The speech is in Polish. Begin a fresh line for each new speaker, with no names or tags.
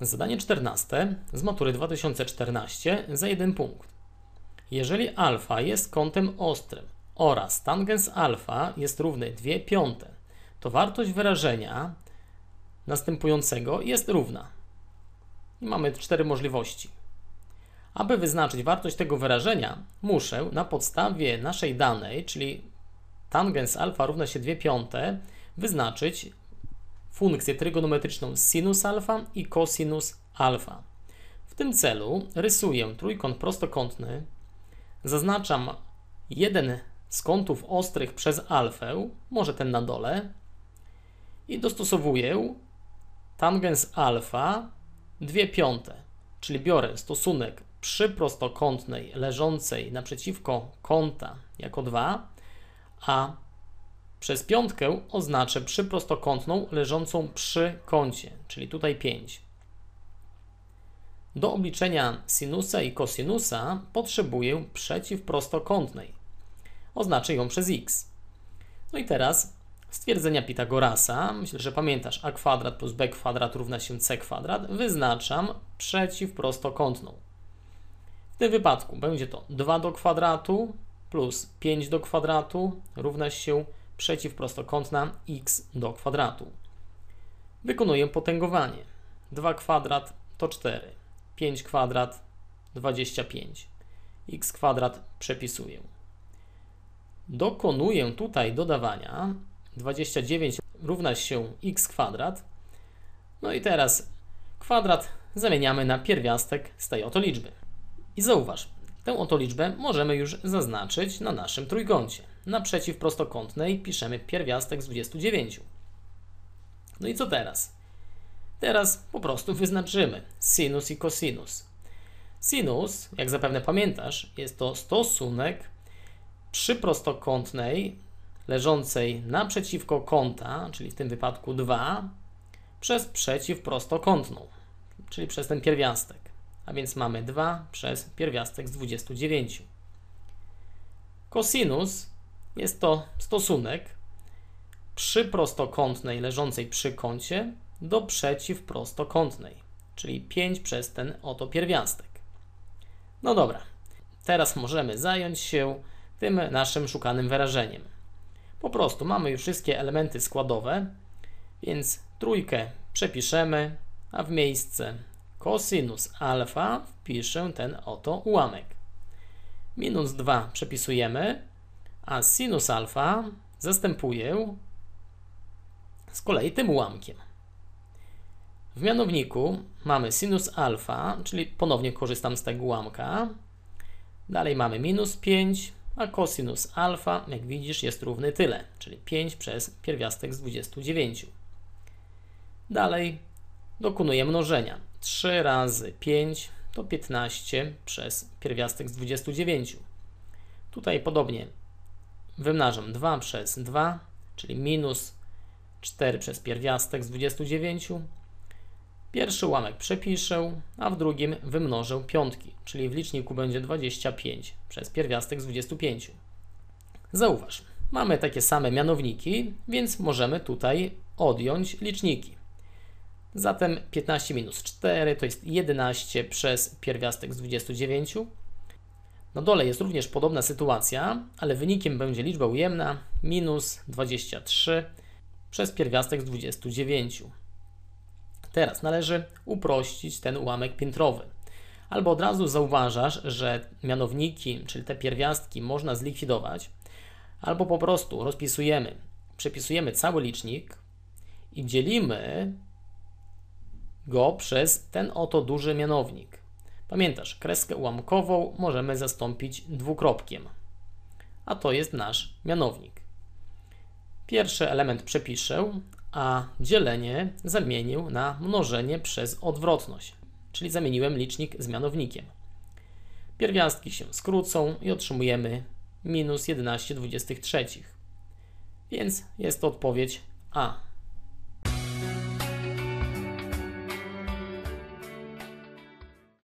Zadanie 14 z matury 2014 za jeden punkt. Jeżeli alfa jest kątem ostrym oraz tangens alfa jest równy 2 piąte, to wartość wyrażenia następującego jest równa. I mamy cztery możliwości. Aby wyznaczyć wartość tego wyrażenia, muszę na podstawie naszej danej, czyli tangens alfa równa się 2 piąte, wyznaczyć funkcję trygonometryczną sinus alfa i cosinus alfa. W tym celu rysuję trójkąt prostokątny, zaznaczam jeden z kątów ostrych przez alfę, może ten na dole, i dostosowuję tangens alfa 2 piąte, czyli biorę stosunek przy prostokątnej leżącej naprzeciwko kąta jako 2, a przez piątkę oznaczę przyprostokątną leżącą przy kącie, czyli tutaj 5. Do obliczenia sinusa i kosinusa potrzebuję przeciwprostokątnej. Oznaczę ją przez x. No i teraz stwierdzenia Pitagorasa, myślę, że pamiętasz, a kwadrat plus b kwadrat równa się c kwadrat, wyznaczam przeciwprostokątną. W tym wypadku będzie to 2 do kwadratu plus 5 do kwadratu równa się przeciwprostokątna x do kwadratu. Wykonuję potęgowanie. 2 kwadrat to 4, 5 kwadrat 25, x kwadrat przepisuję. Dokonuję tutaj dodawania. 29 równa się x kwadrat. No i teraz kwadrat zamieniamy na pierwiastek z tej oto liczby. I zauważ, Tę oto liczbę możemy już zaznaczyć na naszym trójkącie. Naprzeciw prostokątnej piszemy pierwiastek z 29. No i co teraz? Teraz po prostu wyznaczymy sinus i cosinus. Sinus, jak zapewne pamiętasz, jest to stosunek przyprostokątnej leżącej naprzeciwko kąta, czyli w tym wypadku 2, przez przeciwprostokątną, czyli przez ten pierwiastek a więc mamy 2 przez pierwiastek z 29. Kosinus jest to stosunek przy prostokątnej leżącej przy kącie do przeciwprostokątnej, czyli 5 przez ten oto pierwiastek. No dobra, teraz możemy zająć się tym naszym szukanym wyrażeniem. Po prostu mamy już wszystkie elementy składowe, więc trójkę przepiszemy, a w miejsce Cosinus alfa wpiszę ten oto ułamek. Minus 2 przepisujemy, a sinus alfa zastępuję z kolei tym ułamkiem. W mianowniku mamy sinus alfa, czyli ponownie korzystam z tego ułamka. Dalej mamy minus 5, a cosinus alfa, jak widzisz, jest równy tyle, czyli 5 przez pierwiastek z 29. Dalej dokonuję mnożenia. 3 razy 5 to 15 przez pierwiastek z 29. Tutaj podobnie wymnażam 2 przez 2, czyli minus 4 przez pierwiastek z 29. Pierwszy ułamek przepiszę, a w drugim wymnożę piątki, czyli w liczniku będzie 25 przez pierwiastek z 25. Zauważ, mamy takie same mianowniki, więc możemy tutaj odjąć liczniki. Zatem 15 minus 4 to jest 11 przez pierwiastek z 29. Na dole jest również podobna sytuacja, ale wynikiem będzie liczba ujemna minus 23 przez pierwiastek z 29. Teraz należy uprościć ten ułamek piętrowy. Albo od razu zauważasz, że mianowniki, czyli te pierwiastki, można zlikwidować, albo po prostu rozpisujemy, przepisujemy cały licznik i dzielimy go przez ten oto duży mianownik. Pamiętasz, kreskę ułamkową możemy zastąpić dwukropkiem, a to jest nasz mianownik. Pierwszy element przepiszę, a dzielenie zamienię na mnożenie przez odwrotność, czyli zamieniłem licznik z mianownikiem. Pierwiastki się skrócą i otrzymujemy minus 11 23. Więc jest to odpowiedź A.